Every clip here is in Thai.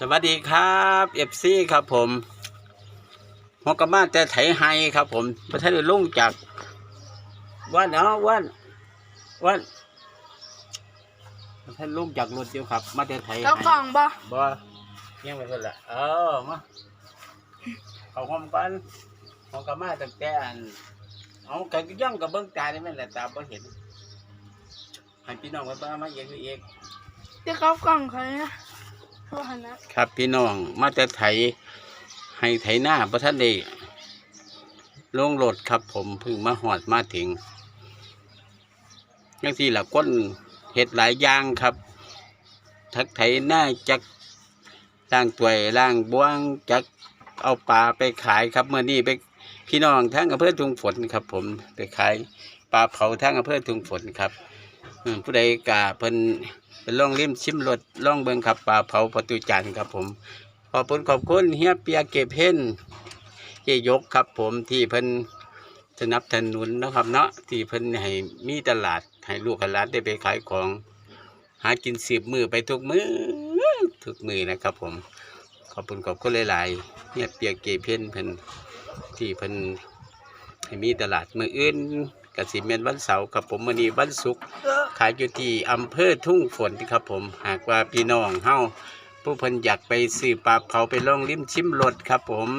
สวัสดีครับเอฟซีครับผมหัวกระมาแต่ไถไฮครับผมประเทศลุงจากวันเนาะวันวันประเทศลุงจากรถเดียวครับ มาแต่ไถไฮแล้วกล่องบ่บ่ยังไม่คนละเออมาเขาความกันหัวกระมาตั้งแต่อันเอากระย่องกับเบิ้งตาได้ไหมนแหละตาบ่เห็นให้พี่น้องไปเบ้างมาเองคือเองที่เขากล่องเขาเนี่ย โทษนะครับพี่น้องมาแต่ไถให้ไถหน้าพระท่านได้ลงรถครับผมเพึ่งมาหอดมาถึงยังที่ละก้นเห็ดหลายอย่างครับ ทักไถหน้าจักล่างตัวล่างบ้วงจักเอาปลาไปขายครับเมื่อนี้ไปพี่น้องทั้งอำเภอทุ่งฝนครับ ผมไปขายปลาเผาทั้งอำเภอทุ่งฝนครับผู้ใดกาเพิ่น เป็นล่องเล่มชิมรสล่องเบิงขับปลาเผาประตูจันทร์ครับผม ขอบคุณขอบคุณเฮียเปียเก็บเพ่นเจยกครับผมที่เพิ่นสนับสนุนนะครับเนาะที่เพิ่นให้มีตลาดให้ลูกห้หลานได้ไปขายของ หากินสืบมือไปทุกมือทุกมือนะครับผม ขอบคุณขอบคุณหลายๆเฮียเปียเก็บเพ่นเพิ่นที่เพิ่นให้มีตลาดมืออื่น กสิเมนวันเสาร์ครับผมมื้อนี้วันศุกร์ขายอยู่ที่อำเภอทุ่งฝนครับผมหากว่าพี่น้องเฮาผู้เพิ่นอยากไปซื้อปลาเผาไปลองลิ้มชิมรสครับผม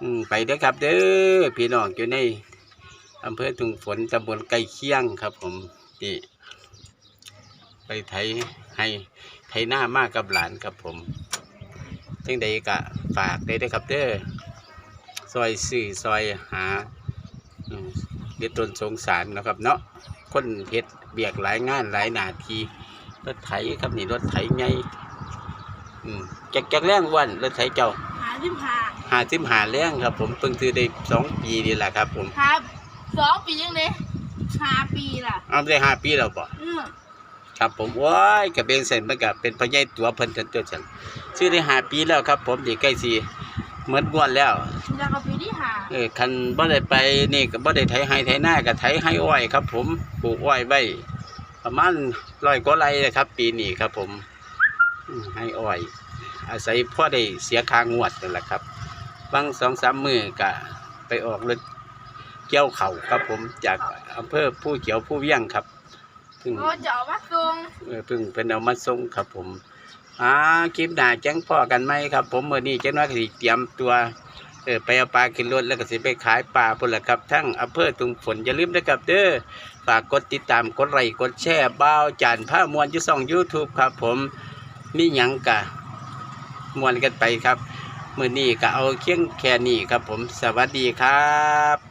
อืมไปเด้อครับเด้อพี่น้องอยู่ในอำเภอทุ่งฝนตำบลไก่เคียงครับผมนี่ไปไถให้ไถหน้ามากกับหลานครับผมทั้งใดก็ฝากได้เด้อครับเด้อซอยซื้อซอยหา อืมเดี๋ยวตนสงสารนะครับเนาะคนเฮ็ดเบียกหลายงานหลายหนาทีรถไถครับนี่รถไถไงอืมจักจักแรงวันรถไถเจ้าหาที่หาหาซิมหาแรงครับ ผมเพิ่งซื้อได้สองปีนี่แหละครับ ผมครับสองปียังเลยห้าปีล่ะเอาได้ห้าปีแล้วบ่อืมครับผมว้ายกระเบนเส้นมันก็เป็นพญายตัวเพิ่นจนตัวฉันซื้อได้ห้าปีแล้วครับ ผมนี่ใกล้สิเหมือนงวดแล้วแล้วก็ปีที่หา เออคันบ่ได้ไปนี่ก็บ่ได้ไถไห้ไถหน้าก็ไถไห้อ้อยครับ ผมปลูกอ้อยไว้ประมาณร้อยกว่าไร่เลยครับ ปีนี้ครับ ผมอืมให้อ้อย อาศัยพ่อได้เสียค่างวดนั่นแหละครับบางสองสามมือก็ไปออกรถเกี่ยวเข่าครับ ผมจากอำเภอผู้เขียวผู้เวียงครับเพิ่งโอ้จะเอามาส่งเออเพิ่งเป็นเอามาส่งครับ ผมอ่าคลิปหน้าแจ้งพ่อกันไหมครับ ผมเมื่อนี้เจ้าหน้าที่เตรียมตัวเออไปเอาปลาขึ้นรถแล้วก็สิไปขายปลาพุ่นละครับทั้งอำเภอตุงฝนอย่าลืมนะครับเด้อฝากกดติดตามกดไลค์กดแชร์บ้าวจานผ้ามวลยุซ่องยูทูบครับ ผมมีหยังกะมวนกันไปครับ มื้อนี้ก็เอาเคียงแค่นี้ครับผมสวัสดีครับ